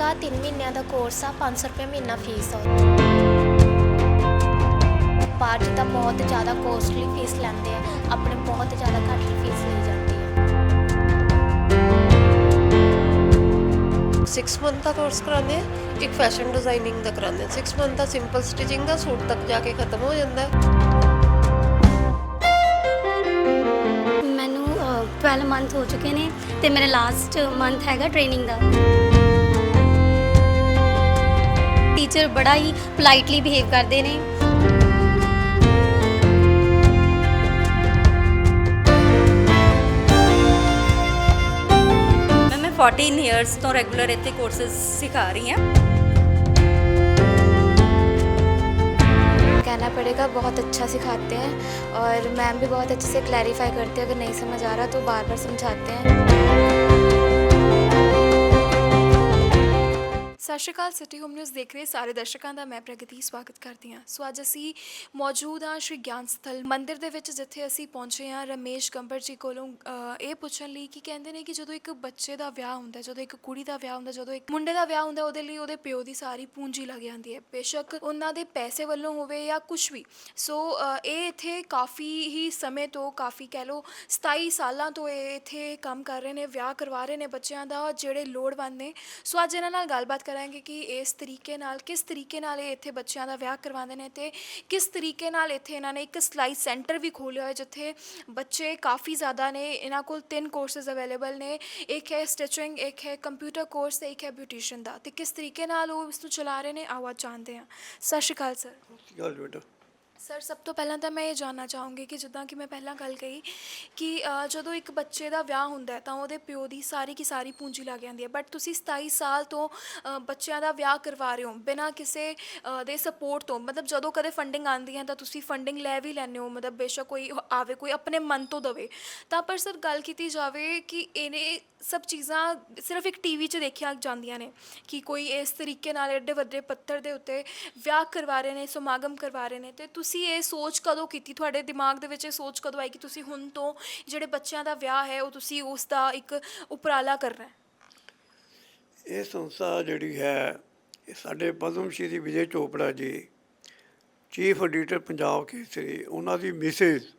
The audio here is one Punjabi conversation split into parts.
ਆ 3 ਮਹੀਨਿਆਂ ਦਾ ਕੋਰਸ ਆ 500 ਰੁਪਏ ਮਹੀਨਾ ਫੀਸ ਆ ਬਾਹਰ ਜਿੱਦਾਂ ਬਹੁਤ ਜ਼ਿਆਦਾ ਕੋਸਟਲੀ ਫੀਸ ਲੈਂਦੇ ਆ ਆਪਣੇ ਬਹੁਤ ਜ਼ਿਆਦਾ ਘੱਟ ਫੀਸ ਲਈ ਜਾਂਦੀ ਹੈ 6 ਮੰਥ ਦਾ ਕੋਰਸ ਕਰਾਉਂਦੇ ਆ ਇੱਕ ਫੈਸ਼ਨ ਡਿਜ਼ਾਈਨਿੰਗ ਦਾ ਕਰਾਉਂਦੇ ਆ। 6 ਮੰਥ ਦਾ ਸਿੰਪਲ ਸਟਿਚਿੰਗ ਦਾ ਸੂਟ ਤੱਕ ਜਾ ਕੇ ਖਤਮ ਹੋ ਜਾਂਦਾ ਹੈ। ਮੈਨੂੰ ਅ, 12 ਮੰਥ ਹੋ ਚੁੱਕੇ ਨੇ ਤੇ ਮੇਰਾ ਲਾਸਟ ਮੰਥ ਹੈਗਾ ਟ੍ਰੇਨਿੰਗ ਦਾ। टीचर बड़ा ही पोलाइटली बिहेव करते हैं फोर्टीन ईयरस तो रेगुलर इतने ਇੱਥੇ सिखा रही ਰਹੀ कहना पड़ेगा बहुत अच्छा सिखाते हैं और मैम भी बहुत अच्छे से क्लैरिफाई करते हैं। अगर नहीं समझ आ रहा तो बार बार समझाते हैं। ਸਤਿ ਸ਼੍ਰੀ ਅਕਾਲ ਸਿਟੀ ਹੋਮ ਨਿਊਜ਼ ਦੇਖ ਰਹੇ ਸਾਰੇ ਦਰਸ਼ਕਾਂ ਦਾ ਮੈਂ ਪ੍ਰਗਤੀ ਸਵਾਗਤ ਕਰਦੀ ਹਾਂ। ਸੋ ਅੱਜ ਅਸੀਂ ਮੌਜੂਦ ਹਾਂ ਸ਼੍ਰੀ ਗਿਆਨ ਸਥਲ ਮੰਦਿਰ ਦੇ ਵਿੱਚ ਜਿੱਥੇ ਅਸੀਂ ਪਹੁੰਚੇ ਹਾਂ। ਰਮੇਸ਼ ਕੰਬਰ ਜੀ ਕੋਲੋਂ ਅ, ਇਹ ਪੁੱਛਣ ਲਈ ਕਿ ਕਹਿੰਦੇ ਨੇ ਕਿ ਜਦੋਂ ਇੱਕ ਬੱਚੇ ਦਾ ਵਿਆਹ ਹੁੰਦਾ ਜਦੋਂ ਇੱਕ ਕੁੜੀ ਦਾ ਵਿਆਹ ਹੁੰਦਾ ਜਦੋਂ ਇੱਕ ਮੁੰਡੇ ਦਾ ਵਿਆਹ ਹੁੰਦਾ ਉਹਦੇ ਲਈ ਉਹਦੇ ਪਿਓ ਦੀ ਸਾਰੀ ਪੂੰਜੀ ਲੱਗ ਜਾਂਦੀ ਹੈ। ਬੇਸ਼ੱਕ ਉਹਨਾਂ ਦੇ ਪੈਸੇ ਵੱਲੋਂ ਹੋਵੇ ਜਾਂ ਕੁਝ ਵੀ। ਸੋ ਅ, ਇਹ ਇੱਥੇ ਕਾਫੀ ਹੀ ਸਮੇਂ ਤੋਂ ਕਾਫੀ ਕਹਿ ਲਓ 27 ਸਾਲਾਂ ਤੋਂ ਇਹ ਇੱਥੇ ਕੰਮ ਕਰ ਰਹੇ ਨੇ ਵਿਆਹ ਕਰਵਾ ਰਹੇ ਨੇ ਬੱਚਿਆਂ ਦਾ ਜਿਹੜੇ ਲੋੜਵੰਦ ਨੇ। ਸੋ ਅੱਜ ਇਹਨਾਂ ਨਾਲ ਗੱਲਬਾਤ ਕਰਾਂਗੇ। ਕਿ ਇਸ ਤਰੀਕੇ ਨਾਲ, ਕਿਸ ਤਰੀਕੇ ਨਾਲ ਇਹ ਇੱਥੇ ਬੱਚਿਆਂ ਦਾ ਵਿਆਹ ਕਰਵਾਉਂਦੇ ਨੇ ਤੇ ਕਿਸ ਤਰੀਕੇ ਨਾਲ ਇੱਥੇ ਇਹਨਾਂ ਨੇ ਇੱਕ ਸਿਲਾਈ ਸੈਂਟਰ ਵੀ ਖੋਲ੍ਹਿਆ ਹੋਇਆ ਜਿੱਥੇ ਬੱਚੇ ਕਾਫੀ ਜ਼ਿਆਦਾ ਨੇ, ਇਹਨਾਂ ਕੋਲ ਤਿੰਨ ਕੋਰਸਸ ਅਵੇਲੇਬਲ ਨੇ, ਇੱਕ ਹੈ ਸਟਿਚਿੰਗ ਇੱਕ ਹੈ ਕੰਪਿਊਟਰ ਕੋਰਸ ਤੇ ਇੱਕ ਹੈ ਬਿਊਟੀਸ਼ੀਅਨ ਦਾ। ਤੇ ਕਿਸ ਤਰੀਕੇ ਨਾਲ ਉਹ ਇਸ ਨੂੰ ਚਲਾ ਰਹੇ ਨੇ ਆਵਾਜ਼ ਜਾਣਦੇ ਹਾਂ। ਸਤਿ ਸ਼੍ਰੀ ਅਕਾਲ, ਸਰ। ਗੱਲ ਬੇਟਾ। ਸਰ ਸਭ ਤੋਂ ਪਹਿਲਾਂ ਤਾਂ ਮੈਂ ਇਹ ਜਾਨਣਾ ਚਾਹੂੰਗੀ ਕਿ ਜਿੱਦਾਂ ਕਿ ਮੈਂ ਪਹਿਲਾਂ ਗੱਲ ਕਹੀ ਕਿ ਅ, ਜਦੋਂ ਇੱਕ ਬੱਚੇ ਦਾ ਵਿਆਹ ਹੁੰਦਾ ਹੈ ਤਾਂ ਉਹਦੇ ਪਿਓ ਦੀ ਸਾਰੀ ਕੀ ਸਾਰੀ ਪੂੰਜੀ ਲੱਗ ਜਾਂਦੀ ਹੈ। ਬਟ ਤੁਸੀਂ 27 ਸਾਲ ਤੋਂ ਅ, ਬੱਚਿਆਂ ਦਾ ਵਿਆਹ ਕਰਵਾ ਰਹੇ ਹੋ ਬਿਨਾਂ ਕਿਸੇ ਅ, ਦੇ ਸਪੋਰਟ ਤੋਂ ਮਤਲਬ ਜਦੋਂ ਕਦੇ ਫੰਡਿੰਗ ਆਉਂਦੀ ਹੈ ਤਾਂ ਤੁਸੀਂ ਫੰਡਿੰਗ ਲੈ ਵੀ ਲੈਂਦੇ ਹੋ ਮਤਲਬ ਬੇਸ਼ੱਕ ਕੋਈ ਆਵੇ ਕੋਈ ਆਪਣੇ ਮਨ ਤੋਂ ਦਵੇ। ਤਾਂ ਪਰ ਸਰ ਗੱਲ ਕੀਤੀ ਜਾਵੇ ਕਿ ਇਹਨੇ ਸਭ ਚੀਜ਼ਾਂ ਸਿਰਫ ਇੱਕ ਟੀਵੀ 'ਚ ਦੇਖੀਆਂ ਜਾਂਦੀਆਂ ਨੇ ਕਿ ਕੋਈ ਇਸ ਤਰੀਕੇ ਨਾਲ ਐਡੇ ਵੱਡੇ ਪੱਥਰ ਦੇ ਉੱਤੇ ਵਿਆਹ ਕਰਵਾ ਰਹੇ ਨੇ ਸਮਾਗਮ ਕਰਵਾ ਰਹੇ ਨੇ ਤੇ ਤੁਸੀਂ ਤੁਸੀਂ ਇਹ ਸੋਚ ਕਦੋਂ ਕੀਤੀ? ਤੁਹਾਡੇ ਦਿਮਾਗ ਦੇ ਵਿੱਚ ਇਹ ਸੋਚ ਕਦੋਂ ਆਈ ਕਿ ਤੁਸੀਂ ਹੁਣ ਤੋਂ ਜਿਹੜੇ ਬੱਚਿਆਂ ਦਾ ਵਿਆਹ ਹੈ, ਉਹ ਤੁਸੀਂ ਉਸ ਦਾ ਇੱਕ ਉਪਰਾਲਾ ਕਰਨਾ ਹੈ? ਇਹ ਸੰਸਥਾ ਜਿਹੜੀ ਹੈ, ਇਹ ਸਾਡੇ ਪਦਮ ਸ਼੍ਰੀ ਵਿਜੇ ਚੋਪੜਾ ਜੀ, ਚੀਫ ਐਡੀਟਰ ਪੰਜਾਬ ਕੇਸਰੀ, ਉਹਨਾਂ ਦੀ ਮਿਸਿਸ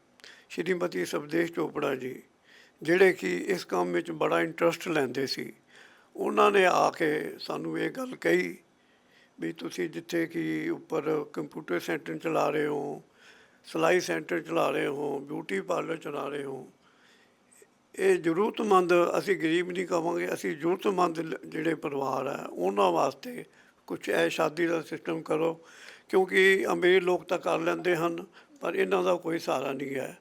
ਸ਼੍ਰੀਮਤੀ ਸਬਦੇਸ਼ ਚੋਪੜਾ ਜੀ, ਜਿਹੜੇ ਕਿ ਇਸ ਕੰਮ ਵਿੱਚ ਬੜਾ ਇੰਟਰਸਟ ਲੈਂਦੇ ਸੀ। ਉਹਨਾਂ ਨੇ ਆ ਕੇ ਸਾਨੂੰ ਇਹ ਗੱਲ ਕਹੀ ਵੀ ਤੁਸੀਂ ਜਿੱਥੇ ਕਿ ਉੱਪਰ ਕੰਪਿਊਟਰ ਸੈਂਟਰ ਚਲਾ ਰਹੇ ਹੋ, ਸਿਲਾਈ ਸੈਂਟਰ ਚਲਾ ਰਹੇ ਹੋ ਬਿਊਟੀ ਪਾਰਲਰ ਚਲਾ ਰਹੇ ਹੋ, ਇਹ ਜ਼ਰੂਰਤਮੰਦ ਅਸੀਂ ਗਰੀਬ ਨਹੀਂ ਕਹਾਂਗੇ, ਅਸੀਂ ਜ਼ਰੂਰਤਮੰਦ ਲ- ਜਿਹੜੇ ਪਰਿਵਾਰ ਹੈ ਉਹਨਾਂ ਵਾਸਤੇ ਕੁਝ ਇਹ ਸ਼ਾਦੀ ਦਾ ਸਿਸਟਮ ਕਰੋ, ਕਿਉਂਕਿ ਅਮੀਰ ਲੋਕ ਤਾਂ ਕਰ ਲੈਂਦੇ ਹਨ, ਪਰ ਇਹਨਾਂ ਦਾ ਕੋਈ ਸਹਾਰਾ ਨਹੀਂ ਹੈ।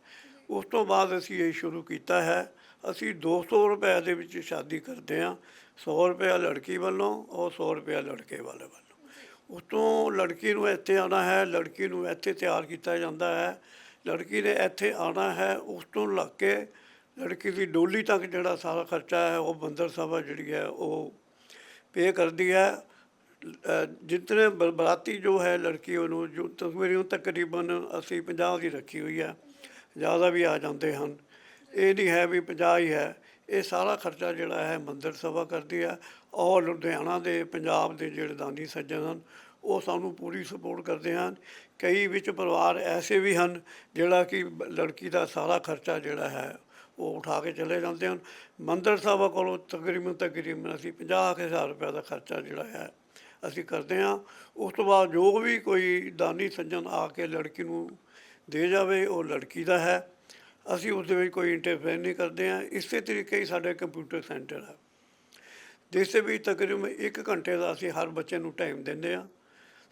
ਉਸ ਤੋਂ ਬਾਅਦ ਅਸੀਂ ਇਹ ਸ਼ੁਰੂ ਕੀਤਾ ਹੈ, ਅਸੀਂ 200 ਰੁਪਏ ਦੇ ਵਿੱਚ ਸ਼ਾਦੀ ਕਰਦੇ ਹਾਂ 100 ਰੁਪਏ ਲੜਕੀ ਵੱਲੋਂ ਔਰ 100 ਰੁਪਏ ਲੜਕੇ ਵਾਲੇ ਵੱਲੋਂ। ਉਸ ਤੋਂ ਲੜਕੀ ਨੂੰ ਇੱਥੇ ਆਉਣਾ ਹੈ ਲੜਕੀ ਨੂੰ ਇੱਥੇ ਤਿਆਰ ਕੀਤਾ ਜਾਂਦਾ ਹੈ। ਲੜਕੀ ਨੇ ਇੱਥੇ ਆਉਣਾ ਹੈ ਉਸ ਤੋਂ ਲੱਗ ਕੇ ਲੜਕੀ ਦੀ ਡੋਲੀ ਤੱਕ ਜਿਹੜਾ ਸਾਰਾ ਖਰਚਾ ਹੈ ਉਹ ਬੰਦਰ ਸਭਾ ਜਿਹੜੀ ਹੈ ਉਹ ਪੇ ਕਰਦੀ ਹੈ। ਅ, ਬ- ਬਰਾਤੀ ਜੋ ਹੈ ਲੜਕੀ ਉਹਨੂੰ ਜੋ ਤਕਰੀਬਨ ਤਕਰੀਬਨ ਅਸੀਂ 50 ਦੀ ਰੱਖੀ ਹੋਈ ਹੈ ਜ਼ਿਆਦਾ ਵੀ ਆ ਜਾਂਦੇ ਹਨ। ਇਹ ਨਹੀਂ ਹੈ ਵੀ 50 ਹੀ ਹੈ ਇਹ ਸਾਰਾ ਖਰਚਾ ਜਿਹੜਾ ਹੈ ਮੰਦਰ ਸਭਾ ਕਰਦੀ ਹੈ। ਔਰ ਲੁਧਿਆਣਾ ਦੇ ਪੰਜਾਬ ਦੇ ਜਿਹੜੇ ਦਾਨੀ ਸੱਜਣ ਹਨ, ਉਹ ਸਾਨੂੰ ਪੂਰੀ ਸਪੋਰਟ ਕਰਦੇ ਹਨ। ਕਈ ਵਿੱਚ ਪਰਿਵਾਰ ਐਸੇ ਵੀ ਹਨ, ਜਿਹੜਾ ਕਿ ਲੜਕੀ ਦਾ ਸਾਰਾ ਖਰਚਾ ਜਿਹੜਾ ਹੈ, ਉਹ ਉਠਾ ਕੇ ਚਲੇ ਜਾਂਦੇ ਹਨ। ਮੰਦਰ ਸਾਹਿਬ ਕੋਲੋਂ ਤਕਰੀਬਨ ਤਕਰੀਬਨ ਅਸੀਂ 50000 ਰੁਪਏ ਦਾ ਖਰਚਾ ਜਿਹੜਾ ਹੈ, ਅਸੀਂ ਕਰਦੇ ਹਾਂ। ਉਸ ਤੋਂ ਬਾਅਦ ਜੋ ਵੀ ਕੋਈ ਦਾਨੀ ਸੱਜਣ ਆ ਕੇ ਲੜਕੀ ਨੂੰ ਦੇ ਜਾਵੇ, ਉਹ ਲੜਕੀ ਦਾ ਹੈ। ਅਸੀਂ ਉਸ ਦੇ ਵਿੱਚ ਕੋਈ ਇੰਟਰਫੇਅਰ ਨਹੀਂ ਕਰਦੇ ਹਾਂ। ਇਸੇ ਤਰੀਕੇ ਹੀ ਸਾਡੇ ਕੰਪਿਊਟਰ ਸੈਂਟਰ ਹੈ। ਜਿਸ ਦੇ ਵਿੱਚ ਤਕਰੀਬਨ 1 ਘੰਟੇ ਦਾ ਅਸੀਂ ਹਰ ਬੱਚੇ ਨੂੰ ਟਾਈਮ ਦਿੰਦੇ ਹਾਂ।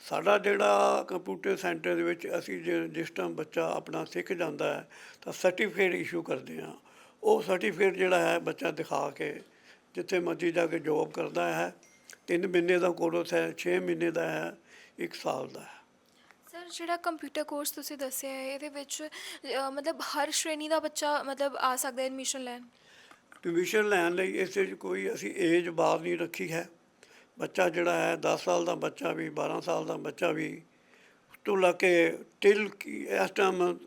ਸਾਡਾ ਜਿਹੜਾ ਕੰਪਿਊਟਰ ਸੈਂਟਰ ਦੇ ਵਿੱਚ ਅਸੀਂ ਜੇ- ਜਿਸ ਟਾਈਮ ਬੱਚਾ ਆਪਣਾ ਸਿੱਖ ਜਾਂਦਾ ਹੈ, ਤਾਂ ਸਰਟੀਫਿਕੇਟ ਇਸ਼ੂ ਕਰਦੇ ਹਾਂ। ਉਹ ਸਰਟੀਫਿਕੇਟ ਜਿਹੜਾ ਹੈ ਬੱਚਾ ਦਿਖਾ ਕੇ ਜਿੱਥੇ ਮਰਜ਼ੀ ਜਾ ਕੇ ਜੋਬ ਕਰਦਾ ਹੈ। 3 ਮਹੀਨੇ ਦਾ ਕੋਰਸ ਹੈ 6 ਮਹੀਨੇ ਦਾ ਹੈ 1 ਸਾਲ ਦਾ ਹੈ। ਸਰ ਜਿਹੜਾ ਕੰਪਿਊਟਰ ਕੋਰਸ ਤੁਸੀਂ ਦੱਸਿਆ ਹੈ, ਇਹਦੇ ਵਿੱਚ ਮਤਲਬ ਹਰ ਸ਼੍ਰੇਣੀ ਦਾ ਬੱਚਾ ਮਤਲਬ ਆ ਸਕਦਾ ਐਡਮਿਸ਼ਨ ਲੈਣ? ਟਿਊਸ਼ਨ ਲੈਣ ਲਈ ਇਸ ਵਿੱਚ ਕੋਈ ਅਸੀਂ ਏਜ ਬਾਰ ਨਹੀਂ ਰੱਖੀ ਹੈ। ਬੱਚਾ ਜਿਹੜਾ ਹੈ 10 ਸਾਲ ਦਾ ਬੱਚਾ ਵੀ 12 ਸਾਲ ਦਾ ਬੱਚਾ ਵੀ ਉਸ ਤੋਂ ਲੈ ਕੇ ਟਿਲ ਇਸ ਟਾਈਮ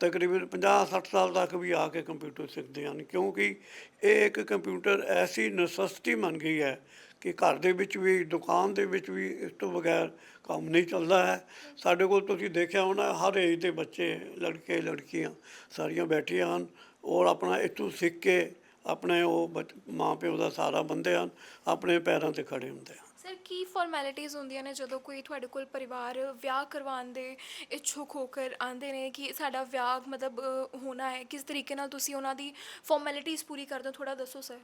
ਤਕਰੀਬਨ 50 60 ਸਾਲ ਤੱਕ ਵੀ ਆ ਕੇ ਕੰਪਿਊਟਰ ਸਿੱਖਦੇ ਹਨ। ਕਿਉਂਕਿ ਇਹ ਇੱਕ ਕੰਪਿਊਟਰ ਐਸੀ ਨੈਸੈਸਿਟੀ ਬਣ ਗਈ ਹੈ ਕਿ ਘਰ ਦੇ ਵਿੱਚ ਵੀ, ਦੁਕਾਨ ਦੇ ਵਿੱਚ ਵੀ ਇਸ ਤੋਂ ਬਗੈਰ ਕੰਮ ਨਹੀਂ ਚੱਲਦਾ ਹੈ। ਸਾਡੇ ਕੋਲ ਤੁਸੀਂ ਦੇਖਿਆ ਹੋਣਾ, ਹਰ ਏਜ ਦੇ ਬੱਚੇ, ਲੜਕੇ, ਲੜਕੀਆਂ ਸਾਰੀਆਂ ਬੈਠੀਆਂ ਹਨ। ਔਰ ਆਪਣਾ ਇੱਥੋਂ ਸਿੱਖ ਕੇ ਆਪਣੇ ਉਹ ਮਾਂ ਪਿਓ ਦਾ ਸਾਰਾ ਬੰਦੇ ਹਨ ਆਪਣੇ ਪੈਰਾਂ ਤੇ ਖੜੇ ਹੁੰਦੇ ਹਨ। ਸਰ ਕੀ ਫਾਰਮੈਲਿਟੀਆਂ ਹੁੰਦੀਆਂ ਨੇ ਜਦੋਂ ਕੋਈ ਤੁਹਾਡੇ ਕੋਲ ਪਰਿਵਾਰ ਵਿਆਹ ਕਰਵਾਉਣ ਦੇ ਇੱਛੁਕ ਹੋ ਕਰ ਆਂਦੇ ਨੇ ਕਿ ਸਾਡਾ ਵਿਆਹ ਮਤਲਬ ਹੋਣਾ ਹੈ? ਕਿਸ ਤਰੀਕੇ ਨਾਲ ਤੁਸੀਂ ਉਹਨਾਂ ਦੀ ਫਾਰਮੈਲਿਟੀਆਂ ਪੂਰੀ ਕਰਦੇ ਹੋ? ਥੋੜਾ ਦੱਸੋ sir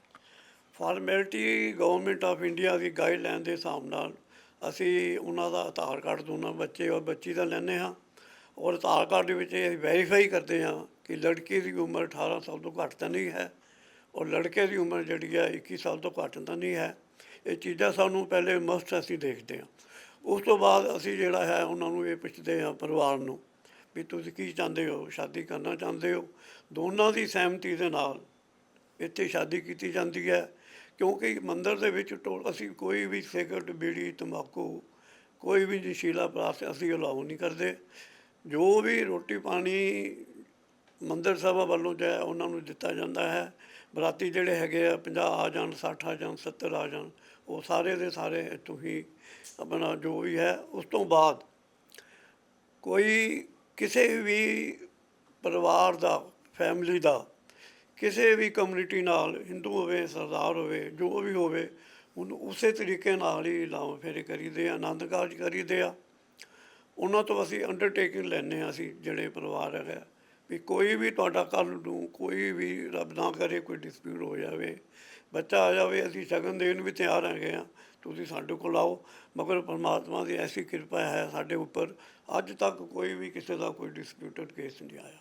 formality government of India the guideline ਦੇ ਹਿਸਾਬ ਨਾਲ ਅਸੀਂ ਉਹਨਾਂ ਦਾ ਆਧਾਰ ਕਾਰਡ ਦੋਨਾਂ ਬੱਚੇ ਔਰ ਬੱਚੀ ਦਾ ਲੈਂਦੇ ਹਾਂ। ਔਰ ਆਧਾਰ ਕਾਰਡ ਦੇ ਵਿੱਚ ਇਹ ਵੈਰੀਫਾਈ ਕਰਦੇ ਹਾਂ ਕਿ ਲੜਕੀ ਦੀ ਉਮਰ 18 ਸਾਲ ਤੋਂ ਘੱਟ ਤਾਂ ਨਹੀਂ ਹੈ। ਔਰ ਲੜਕੇ ਦੀ ਉਮਰ ਜਿਹੜੀ ਹੈ 21 ਸਾਲ ਤੋਂ ਘੱਟ ਤਾਂ ਨਹੀਂ ਹੈ। ਇਹ ਚੀਜ਼ਾਂ ਸਾਨੂੰ ਪਹਿਲੇ ਮਸਤ ਅਸੀਂ ਦੇਖਦੇ ਹਾਂ। ਉਸ ਤੋਂ ਬਾਅਦ ਅਸੀਂ ਜਿਹੜਾ ਹੈ, ਉਹਨਾਂ ਨੂੰ ਇਹ ਪੁੱਛਦੇ ਹਾਂ ਪਰਿਵਾਰ ਨੂੰ ਵੀ ਤੁਸੀਂ ਕੀ ਚਾਹੁੰਦੇ ਹੋ? ਸ਼ਾਦੀ ਕਰਨਾ ਚਾਹੁੰਦੇ ਹੋ? ਦੋਨਾਂ ਦੀ ਸਹਿਮਤੀ ਦੇ ਨਾਲ ਇੱਥੇ ਸ਼ਾਦੀ ਕੀਤੀ ਜਾਂਦੀ ਹੈ। ਕਿਉਂਕਿ ਮੰਦਰ ਦੇ ਵਿੱਚ ਟੋ, ਅਸੀਂ ਕੋਈ ਵੀ ਸਿਗਰਟ, ਬੀੜੀ, ਤੰਬਾਕੂ, ਕੋਈ ਵੀ ਨਸ਼ੀਲਾ ਪਦਾਰਥ ਅਸੀਂ ਅਲਾਉ ਨਹੀਂ ਕਰਦੇ। ਜੋ ਵੀ ਰੋਟੀ ਪਾਣੀ ਮੰਦਰ ਸਾਹਿਬ ਵੱਲੋਂ ਜੋ ਉਹਨਾਂ ਨੂੰ ਦਿੱਤਾ ਜਾਂਦਾ ਹੈ। ਬਰਾਤੀ ਜਿਹੜੇ ਹੈਗੇ ਆ 50 ਆ ਜਾਣ 60 ਆ ਜਾਣ 70 ਆ ਜਾਣ, ਉਹ ਸਾਰੇ ਦੇ ਸਾਰੇ ਇੱਥੋਂ ਹੀ ਆਪਣਾ ਜੋ ਵੀ ਹੈ, ਉਸ ਤੋਂ ਬਾਅਦ ਕੋਈ ਕਿਸੇ ਵੀ ਪਰਿਵਾਰ ਦਾ ਫੈਮਿਲੀ ਦਾ ਕਿਸੇ ਵੀ ਕਮਿਊਨਿਟੀ ਨਾਲ, ਹਿੰਦੂ ਹੋਵੇ, ਸਰਦਾਰ ਹੋਵੇ, ਜੋ ਵੀ ਹੋਵੇ, ਉਹਨੂੰ ਉਸੇ ਤਰੀਕੇ ਨਾਲ ਹੀ ਲਾਮ ਫੇਰੇ ਕਰੀਦੇ ਆ, ਆਨੰਦ ਕਾਰਜ ਕਰੀਦੇ ਆ। ਉਹਨਾਂ ਤੋਂ ਅਸੀਂ ਅੰਡਰਟੇਕਿੰਗ ਲੈਂਦੇ ਹਾਂ ਅਸੀਂ, ਜਿਹੜੇ ਪਰਿਵਾਰ ਹੈਗਾ। ਵੀ ਕੋਈ ਵੀ ਤੁਹਾਡਾ ਕੱਲ ਨੂੰ ਕੋਈ ਵੀ ਰੱਬ ਨਾ ਕਰੇ, ਕੋਈ ਡਿਸਪਿਊਟ ਹੋ ਜਾਵੇ, ਬੱਚਾ ਆ ਜਾਵੇ, ਅਸੀਂ ਸ਼ਗਨ ਦੇਣ ਵੀ ਤਿਆਰ ਹੈਗੇ ਆ ਤੁਸੀਂ ਸਾਡੇ ਕੋਲ ਆਓ। ਮਗਰ ਪਰਮਾਤਮਾ ਦੀ ਐਸੀ ਕਿਰਪਾ ਹੈ ਸਾਡੇ ਉੱਪਰ, ਅੱਜ ਤੱਕ ਕੋਈ ਵੀ ਕਿਸੇ ਦਾ ਕੋਈ ਡਿਸਪਿਊਟਡ ਕੇਸ ਨਹੀਂ ਆਇਆ।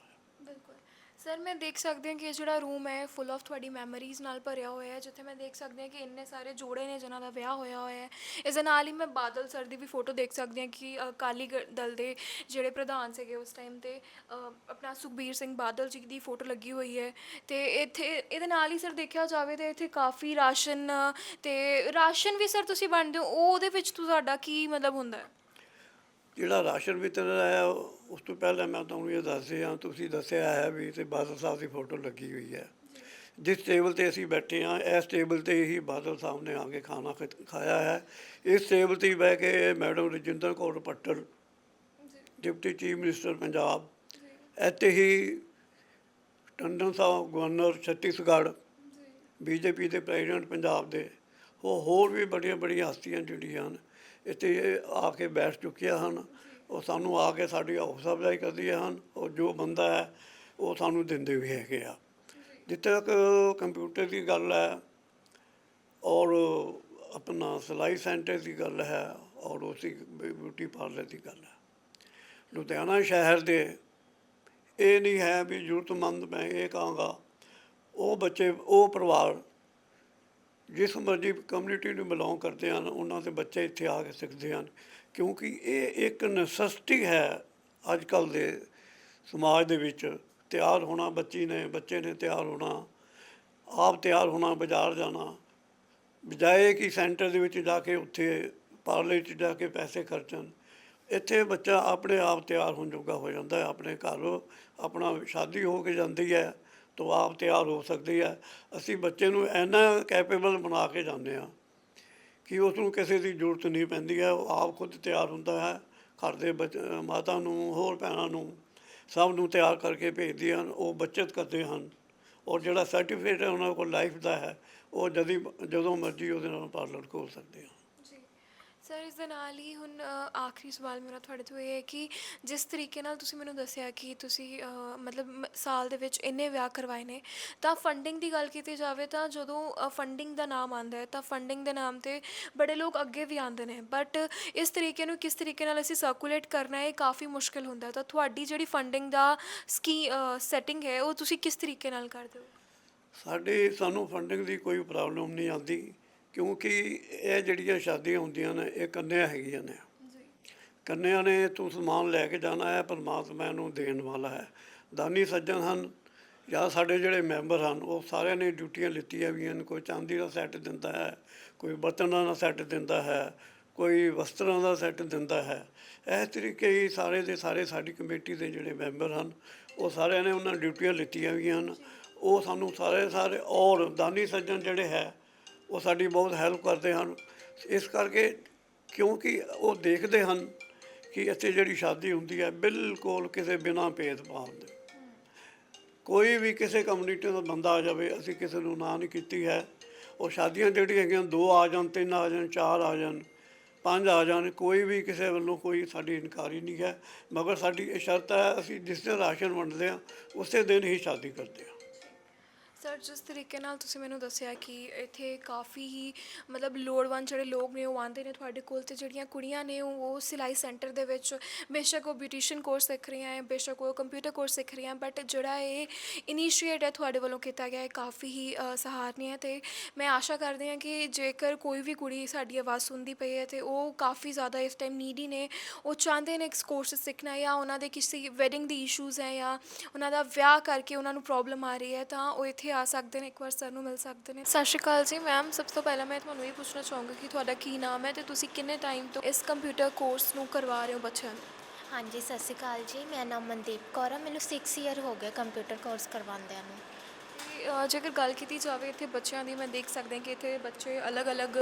ਸਰ ਮੈਂ ਦੇਖ ਸਕਦੀ ਹਾਂ ਕਿ ਇਹ ਜਿਹੜਾ ਰੂਮ ਹੈ ਫੁੱਲ ਆਫ ਤੁਹਾਡੀ ਮੈਮਰੀਜ਼ ਨਾਲ ਭਰਿਆ ਹੋਇਆ ਹੈ ਜਿੱਥੇ ਮੈਂ ਦੇਖ ਸਕਦੀ ਹਾਂ ਕਿ ਇੰਨੇ ਸਾਰੇ ਜੋੜੇ ਨੇ ਜਿਨ੍ਹਾਂ ਦਾ ਵਿਆਹ ਹੋਇਆ ਹੋਇਆ ਹੈ। ਇਸ ਦੇ ਨਾਲ ਹੀ ਮੈਂ ਬਾਦਲ ਸਰ ਦੀ ਵੀ ਫੋਟੋ ਦੇਖ ਸਕਦੀ ਹਾਂ ਕਿ ਅਕਾਲੀ ਗ- ਦਲ ਦੇ ਜਿਹੜੇ ਪ੍ਰਧਾਨ ਸੀਗੇ ਉਸ ਟਾਈਮ ਤੇ ਅ, ਆਪਣਾ ਸੁਖਬੀਰ ਸਿੰਘ ਬਾਦਲ ਜੀ ਦੀ ਫੋਟੋ ਲੱਗੀ ਹੋਈ ਹੈ। ਤੇ ਇੱਥੇ ਇਹਦੇ ਨਾਲ ਹੀ ਸਰ ਦੇਖਿਆ ਜਾਵੇ ਤੇ ਇੱਥੇ ਕਾਫੀ ਰਾਸ਼ਨ ਅ, ਤੇ ਰਾਸ਼ਨ ਵੀ ਸਰ ਤੁਸੀਂ ਵੰਡਦੇ ਹੋ ਉਹ ਉਹਦੇ ਵਿੱਚ ਤੁਹਾਡਾ ਕੀ ਮਤਲਬ ਹੁੰਦਾ ਹੈ? ਜਿਹੜਾ ਰਾਸ਼ਨ ਵਿਤਰਨ ਹੈ ਉਸ ਤੋਂ ਪਹਿਲਾਂ ਮੈਂ ਤੁਹਾਨੂੰ ਇਹ ਦੱਸ ਰਿਹਾ, ਤੁਸੀਂ ਦੱਸਿਆ ਹੈ ਵੀ ਤੇ ਬਾਦਲ ਸਾਹਿਬ ਦੀ ਫੋਟੋ ਲੱਗੀ ਹੋਈ ਹੈ। ਜਿਸ ਟੇਬਲ ਤੇ ਅਸੀਂ ਬੈਠੇ ਹਾਂ, ਇਸ ਟੇਬਲ ਤੇ ਹੀ ਬਾਦਲ ਸਾਹਿਬ ਨੇ ਆ ਕੇ ਖਾਣਾ ਖ- ਖਾਇਆ ਹੈ। ਇਸ ਟੇਬਲ ਤੇ ਹੀ ਬਹਿ ਕੇ madam Rajinder Kaur Bhattal deputy chief minister Punjab, ਇੱਥੇ ਹੀ ਟੰਡਨ ਸਾਹਿਬ, ਗਵਰਨਰ ਛੱਤੀਸਗੜ੍ਹ, ਬੀਜੇਪੀ ਦੇ ਪ੍ਰੈਜ਼ੀਡੈਂਟ ਪੰਜਾਬ ਦੇ, ਉਹ ਹੋਰ ਵੀ ਬੜੀਆਂ ਬੜੀਆਂ ਹਸਤੀਆਂ ਜਿਹੜੀਆਂ ਹਨ। ਇੱਥੇ ਆ ਕੇ ਬੈਠ ਚੁੱਕੀਆਂ ਹਨ। ਉਹ ਸਾਨੂੰ ਆ ਕੇ ਸਾਡੀ ਹੌਸਲਾ ਅਫਜ਼ਾਈ ਕਰਦੀਆਂ ਹਨ। ਔਰ ਜੋ ਬੰਦਾ ਹੈ, ਉਹ ਸਾਨੂੰ ਦਿੰਦੇ ਵੀ ਹੈਗੇ ਆ। ਜਿੱਥੇ ਤੱਕ ਕੰਪਿਊਟਰ ਦੀ ਗੱਲ ਹੈ ਔਰ ਆਪਣਾ ਸਿਲਾਈ ਸੈਂਟਰ ਦੀ ਗੱਲ ਹੈ ਔਰ ਉਸੇ ਬਿਊਟੀ ਪਾਰਲਰ ਦੀ ਗੱਲ ਹੈ। ਲੁਧਿਆਣਾ ਸ਼ਹਿਰ ਦੇ ਇਹ ਨਹੀਂ ਹੈ ਵੀ ਜ਼ਰੂਰਤਮੰਦ ਮੈਂ ਇਹ ਕਹਾਂਗਾ, ਉਹ ਬੱਚੇ, ਉਹ ਪਰਿਵਾਰ ਜਿਸ ਮਰਜ਼ੀ ਕਮਿਊਨਿਟੀ ਨੂੰ ਬਿਲੋਂਗ ਕਰਦੇ ਹਨ, ਉਹਨਾਂ ਦੇ ਬੱਚੇ ਇੱਥੇ ਆ ਕੇ ਸਿੱਖਦੇ ਹਨ। ਕਿਉਂਕਿ ਇਹ ਇੱਕ ਨੈਸੈਸਿਟੀ ਹੈ ਅੱਜ ਕੱਲ ਦੇ ਸਮਾਜ ਦੇ ਵਿੱਚ। ਤਿਆਰ ਹੋਣਾ, ਬੱਚੀ ਨੇ, ਬੱਚੇ ਨੇ ਤਿਆਰ ਹੋਣਾ, ਆਪ ਤਿਆਰ ਹੋਣਾ, ਬਾਜ਼ਾਰ ਜਾਣਾ। ਬਜਾਏ ਕਿ ਸੈਂਟਰ ਦੇ ਵਿੱਚ ਜਾ ਕੇ ਉੱਥੇ ਪਾਰਲਰ 'ਚ ਜਾ ਕੇ ਪੈਸੇ ਖਰਚਣ। ਇੱਥੇ ਬੱਚਾ ਆਪਣੇ ਆਪ ਤਿਆਰ ਹੋਣ ਜੋਗਾ ਹੋ ਜਾਂਦਾ ਹੈ, ਆਪਣੇ ਘਰ, ਆਪਣਾ ਸ਼ਾਦੀ ਹੋ ਕੇ ਜਾਂਦੀ ਹੈ। ਤੋਂ ਆਪ ਤਿਆਰ ਹੋ ਸਕਦੀ ਹੈ। ਅਸੀਂ ਬੱਚੇ ਨੂੰ ਇੰਨਾ ਕੈਪੇਬਲ ਬਣਾ ਕੇ ਜਾਂਦੇ ਹਾਂ ਕਿ ਉਸ ਨੂੰ ਕਿਸੇ ਦੀ ਜ਼ਰੂਰਤ ਨਹੀਂ ਪੈਂਦੀ ਹੈ। ਉਹ ਆਪ ਖੁਦ ਤਿਆਰ ਹੁੰਦਾ ਹੈ। ਘਰ ਦੇ ਬੱਚ- ਮਾਤਾ ਨੂੰ, ਹੋਰ ਭੈਣਾਂ ਨੂੰ ਸਭ ਨੂੰ ਤਿਆਰ ਕਰਕੇ ਭੇਜਦੇ ਹਨ। ਉਹ ਬੱਚਤ ਕਰਦੇ ਹਨ ਔਰ ਜਿਹੜਾ ਸਰਟੀਫਿਕੇਟ ਹੈ ਉਹਨਾਂ ਕੋਲ ਲਾਈਫ ਦਾ ਹੈ, ਉਹ ਜਦੀ, ਜਦੋਂ ਮਰਜ਼ੀ ਉਹਦੇ ਨਾਲ ਪਾਰਲਰ ਖੋਲ ਸਕਦੇ ਹਨ ਸਰ ਇਸ ਦੇ ਨਾਲ ਹੀ ਹੁਣ ਅ, ਆਖਰੀ ਸਵਾਲ ਮੇਰਾ ਤੁਹਾਡੇ ਤੋਂ ਇਹ ਹੈ ਕਿ ਜਿਸ ਤਰੀਕੇ ਨਾਲ ਤੁਸੀਂ ਮੈਨੂੰ ਦੱਸਿਆ ਕਿ ਤੁਸੀਂ ਅ, ਮਤਲਬ ਮ- ਸਾਲ ਦੇ ਵਿੱਚ ਇੰਨੇ ਵਿਆਹ ਕਰਵਾਏ ਨੇ ਤਾਂ ਫੰਡਿੰਗ ਦੀ ਗੱਲ ਕੀਤੀ ਜਾਵੇ ਤਾਂ ਜਦੋਂ ਫੰਡਿੰਗ ਦਾ ਨਾਮ ਆਉਂਦਾ ਹੈ ਤਾਂ ਫੰਡਿੰਗ ਦੇ ਨਾਮ ਤੇ ਬੜੇ ਲੋਕ ਅੱਗੇ ਵੀ ਆਉਂਦੇ ਨੇ। ਬਟ ਇਸ ਤਰੀਕੇ ਨੂੰ ਕਿਸ ਤਰੀਕੇ ਨਾਲ ਅਸੀਂ ਸਰਕੂਲੇਟ ਕਰਨਾ ਇਹ ਕਾਫੀ ਮੁਸ਼ਕਿਲ ਹੁੰਦਾ ਹੈ। ਤਾਂ ਤੁਹਾਡੀ ਜਿਹੜੀ ਫੰਡਿੰਗ ਦਾ ਸਕੀ ਸੈਟਿੰਗ ਹੈ ਉਹ ਤੁਸੀਂ ਕਿਸ ਤਰੀਕੇ ਨਾਲ ਕਰਦੇ ਹੋ? ਸਾਡੇ ਸਾਨੂੰ ਫੰਡਿੰਗ ਦੀ ਕੋਈ ਪ੍ਰੋਬਲਮ ਨਹੀਂ ਆਉਂਦੀ। ਕਿਉਂਕਿ ਇਹ ਜਿਹੜੀਆਂ ਸ਼ਾਦੀਆਂ ਹੁੰਦੀਆਂ ਨੇ, ਇਹ ਕੰਨਿਆ ਹੈਗੀਆਂ ਨੇ। ਕੰਨਿਆ ਨੇ ਤੂੰ ਸਮਾਨ ਲੈ ਕੇ ਜਾਣਾ ਹੈ, ਪਰਮਾਤਮਾ ਨੂੰ ਦੇਣ ਵਾਲਾ ਹੈ। ਦਾਨੀ ਸੱਜਣ ਹਨ ਜਾਂ ਸਾਡੇ ਜਿਹੜੇ ਮੈਂਬਰ ਹਨ, ਉਹ ਸਾਰਿਆਂ ਨੇ ਡਿਊਟੀਆਂ ਲਿੱਤੀਆਂ ਵੀ ਹਨ। ਕੋਈ ਚਾਂਦੀ ਦਾ ਸੈੱਟ ਦਿੰਦਾ ਹੈ, ਕੋਈ ਬਰਤਨਾਂ ਦਾ ਸੈੱਟ ਦਿੰਦਾ ਹੈ, ਕੋਈ ਵਸਤਰਾਂ ਦਾ ਸੈੱਟ ਦਿੰਦਾ ਹੈ। ਇਸ ਤਰੀਕੇ ਹੀ ਸਾਰੇ ਦੇ ਸਾਰੇ ਸਾਡੀ ਕਮੇਟੀ ਦੇ ਜਿਹੜੇ ਮੈਂਬਰ ਹਨ, ਉਹ ਸਾਰਿਆਂ ਨੇ ਉਹਨਾਂ ਡਿਊਟੀਆਂ ਲਿੱਤੀਆਂ ਵੀ ਹਨ। ਉਹ ਸਾਨੂੰ ਸਾਰੇ ਸਾਰੇ ਔਰ ਦਾਨੀ ਸੱਜਣ ਜਿਹੜੇ ਹੈ ਉਹ ਸਾਡੀ ਬਹੁਤ ਹੈਲਪ ਕਰਦੇ ਹਨ। ਇਸ ਕਰਕੇ ਕਿਉਂਕਿ ਉਹ ਦੇਖਦੇ ਹਨ ਕਿ ਇੱਥੇ ਜਿਹੜੀ ਸ਼ਾਦੀ ਹੁੰਦੀ ਹੈ, ਬਿਲਕੁਲ ਕਿਸੇ ਬਿਨਾਂ ਭੇਦਭਾਵ ਦੇ। ਕੋਈ ਵੀ ਕਿਸੇ ਕਮਿਊਨਿਟੀ ਦਾ ਬੰਦਾ ਆ ਜਾਵੇ, ਅਸੀਂ ਕਿਸੇ ਨੂੰ ਨਾ ਨਹੀਂ ਕੀਤੀ ਹੈ। ਉਹ ਸ਼ਾਦੀਆਂ ਜਿਹੜੀਆਂ ਹੈਗੀਆਂ, ਦੋ ਆ ਜਾਣ, ਤਿੰਨ ਆ ਜਾਣ, ਚਾਰ ਆ ਜਾਣ, ਪੰਜ ਆ ਜਾਣ, ਕੋਈ ਵੀ ਕਿਸੇ ਵੱਲੋਂ ਕੋਈ ਸਾਡੀ ਇਨਕਾਰੀ ਨਹੀਂ ਹੈ। ਮਗਰ ਸਾਡੀ ਇਹ ਸ਼ਰਤ ਹੈ, ਅਸੀਂ ਜਿਸ ਦਿਨ ਰਾਸ਼ਨ ਵੰਡਦੇ ਹਾਂ, ਉਸੇ ਦਿਨ ਹੀ ਸ਼ਾਦੀ ਕਰਦੇ ਹਾਂ। ਸਰ ਜਿਸ ਤਰੀਕੇ ਨਾਲ ਤੁਸੀਂ ਮੈਨੂੰ ਦੱਸਿਆ ਕਿ ਇੱਥੇ ਕਾਫੀ ਹੀ ਮਤਲਬ ਲੋੜਵੰਦ ਜਿਹੜੇ ਲੋਕ ਨੇ ਉਹ ਆਉਂਦੇ ਨੇ ਤੁਹਾਡੇ ਕੋਲ ਤੇ ਜਿਹੜੀਆਂ ਕੁੜੀਆਂ ਨੇ ਉਹ ਸਿਲਾਈ ਸੈਂਟਰ ਦੇ ਵਿੱਚ ਬੇਸ਼ੱਕ ਉਹ ਬਿਊਟੀਸ਼ੀਅਨ ਕੋਰਸ ਸਿੱਖ ਰਹੀਆਂ ਹੈ ਬੇਸ਼ੱਕ ਉਹ ਕੰਪਿਊਟਰ ਕੋਰਸ ਸਿੱਖ ਰਹੀਆਂ ਬਟ ਜਿਹੜਾ ਇਹ ਇਨੀਸ਼ੀਏਟ ਹੈ ਤੁਹਾਡੇ ਵੱਲੋਂ ਕੀਤਾ ਗਿਆ ਹੈ ਕਾਫੀ ਹੀ ਅ, ਸਹਾਰਨੀय ਹੈ ਤੇ ਮੈਂ ਆਸ਼ਾ ਕਰਦੀ ਹਾਂ ਕਿ ਜੇਕਰ ਕੋਈ ਵੀ ਕੁੜੀ ਸਾਡੀ ਆਵਾਜ਼ ਸੁਣਦੀ ਪਈ ਹੈ ਤੇ ਉਹ ਕਾਫੀ ਜ਼ਿਆਦਾ ਇਸ ਟਾਈਮ ਨੀਡੀ ਨੇ ਉਹ ਚਾਹੁੰਦੇ ਨੇ ਇੱਕ ਕੋਰਸ ਸਿੱਖਣਾ ਜਾਂ ਉਹਨਾਂ ਦੇ ਕਿਸੇ ਵੈਡਿੰਗ ਦੀ ਇਸ਼ੂਜ਼ ਹੈ ਜਾਂ ਉਹਨਾਂ ਦਾ ਵਿਆਹ ਕਰਕੇ ਉਹਨਾਂ ਨੂੰ ਪ੍ਰੋਬਲਮ ਆ ਰਹੀ ਹੈ ਤਾਂ ਉਹ ਇੱਥੇ ਆ ਸਕਦੇ ਨੇ, ਇੱਕ ਵਾਰ ਸਰ ਨੂੰ ਮਿਲ ਸਕਦੇ ਨੇ। ਸਤਿ ਸ਼੍ਰੀ ਅਕਾਲ ਜੀ, ਮੈਮ। ਸਭ ਤੋਂ ਪਹਿਲਾਂ ਮੈਂ ਤੁਹਾਨੂੰ ਇਹ ਪੁੱਛਣਾ ਚਾਹੂੰਗੀ ਕਿ ਤੁਹਾਡਾ ਕੀ ਨਾਮ ਹੈ ਤੇ ਤੁਸੀਂ ਕਿੰਨੇ ਟਾਈਮ ਤੋਂ ਇਸ ਕੰਪਿਊਟਰ ਕੋਰਸ ਨੂੰ ਕਰਵਾ ਰਹੇ ਹੋ ਬੱਚਿਆਂ ਨੂੰ? ਹਾਂਜੀ, ਸਤਿ ਸ਼੍ਰੀ ਅਕਾਲ ਜੀ, ਮੇਰਾ ਨਾਮ ਮਨਦੀਪ ਕੌਰ ਹੈ ਮੈਨੂੰ 6 ਇਅਰ ਹੋ ਗਏ ਕੰਪਿਊਟਰ ਕੋਰਸ ਕਰਵਾਉਂਦਿਆਂ ਨੂੰ। ਅ, ਜੇਕਰ ਗੱਲ ਕੀਤੀ ਜਾਵੇ ਇੱਥੇ ਬੱਚਿਆਂ ਦੀ ਮੈਂ ਦੇਖ ਸਕਦੇ ਹਾਂ ਕਿ ਇੱਥੇ ਬੱਚੇ ਅਲੱਗ-ਅਲੱਗ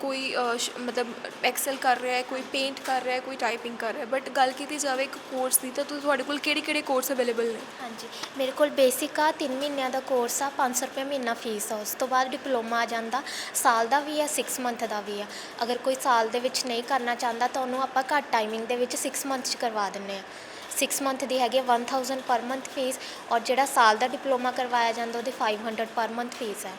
ਕੋਈ ਅ, ਸ਼- ਮਤਲਬ ਐਕਸਲ ਕਰ ਰਿਹਾ ਹੈ ਕੋਈ ਪੇਂਟ ਕਰ ਰਿਹਾ ਹੈ ਕੋਈ ਟਾਈਪਿੰਗ ਕਰ ਰਿਹਾ ਹੈ। ਬਟ ਗੱਲ ਕੀਤੀ ਜਾਵੇ ਇੱਕ ਕੋਰਸ ਦੀ ਤਾਂ ਤੁ- ਤੁਹਾਡੇ ਕੋਲ ਕਿਹੜੇ-ਕਿਹੜੇ ਕੋਰਸ ਅਵੇਲੇਬਲ ਨੇ? ਹਾਂਜੀ ਮੇਰੇ ਕੋਲ ਬੇਸਿਕ ਆ 3 ਮਹੀਨਿਆਂ ਦਾ ਕੋਰਸ ਆ 500 ਰੁਪਏ ਮਹੀਨਾ ਫੀਸ ਆ। ਉਸ ਤੋਂ ਬਾਅਦ ਡਿਪਲੋਮਾ ਆ ਜਾਂਦਾ ਸਾਲ ਦਾ ਵੀ ਆ 6 ਮੰਥ ਦਾ ਵੀ ਆ। ਅਗਰ ਕੋਈ ਸਾਲ ਦੇ ਵਿੱਚ ਨਹੀਂ ਕਰਨਾ ਚਾਹੁੰਦਾ ਤਾਂ ਉਹਨੂੰ ਆਪਾਂ ਘੱਟ ਟਾਈਮਿੰਗ ਦੇ ਵਿੱਚ 6 ਮੰਥ 'ਚ ਕਰਵਾ ਦਿੰਨੇ ਆ 6 ਮੰਥ ਦੀ ਹੈਗੀ ਆ 1000 ਪਰ ਮੰਥ ਫੀਸ ਔਰ ਜਿਹੜਾ ਸਾਲ ਦਾ ਡਿਪਲੋਮਾ ਕਰਵਾਇਆ ਜਾਂਦਾ ਉਹਦੀ 500 ਪਰ ਮੰਥ ਫੀਸ ਹੈ।